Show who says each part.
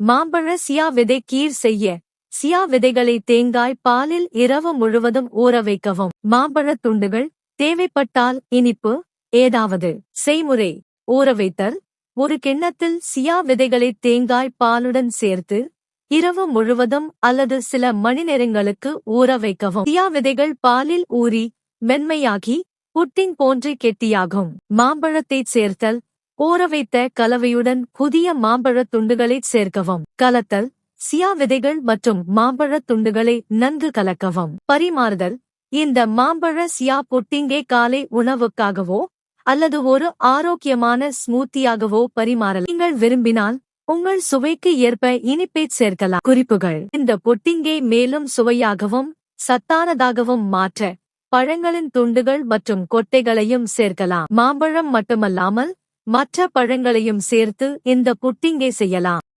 Speaker 1: மாம்பழ சியா விதை கீர் செய்ய. சியா விதைகளை தேங்காய் பாலில் இரவு முழுவதும் ஊற வைக்கவும். மாம்பழத் துண்டுகள் தேவைப்பட்டால் இனிப்பு ஏதாவது செய்முறை ஊற வைத்தல். ஒரு கிண்ணத்தில் சியா விதைகளை தேங்காய் பாலுடன் சேர்த்து இரவு முழுவதும் அல்லது சில மணி நேரங்களுக்கு ஊற வைக்கவும். சியா விதைகள் பாலில் ஊறி மென்மையாகி புட்டிங் போன்று கெட்டியாகும். மாம்பழத்தைச் சேர்த்தல் ஊறவைத்த கலவையுடன் புதிய மாம்பழத் துண்டுகளை சேர்க்கவும். கலத்தல் சியா விதைகள் மற்றும் மாம்பழத் துண்டுகளை நன்கு கலக்கவும். பரிமாறுதல் இந்த மாம்பழ சியா புட்டிங்கை காலை உணவுக்காகவோ அல்லது ஒரு ஆரோக்கியமான ஸ்மூத்தியாகவோ பரிமாறலாம். நீங்கள் விரும்பினால் உங்கள் சுவைக்கு ஏற்ப இனிப்பை சேர்க்கலாம். குறிப்புகள் இந்த பொட்டிங்கை மேலும் சுவையாகவும் சத்தானதாகவும் மாற்ற பழங்களின் துண்டுகள் மற்றும் கொட்டைகளையும் சேர்க்கலாம். மாம்பழம் மட்டுமல்லாமல் மற்ற பழங்களையும் சேர்த்து இந்த புட்டிங்கை செய்யலாம்.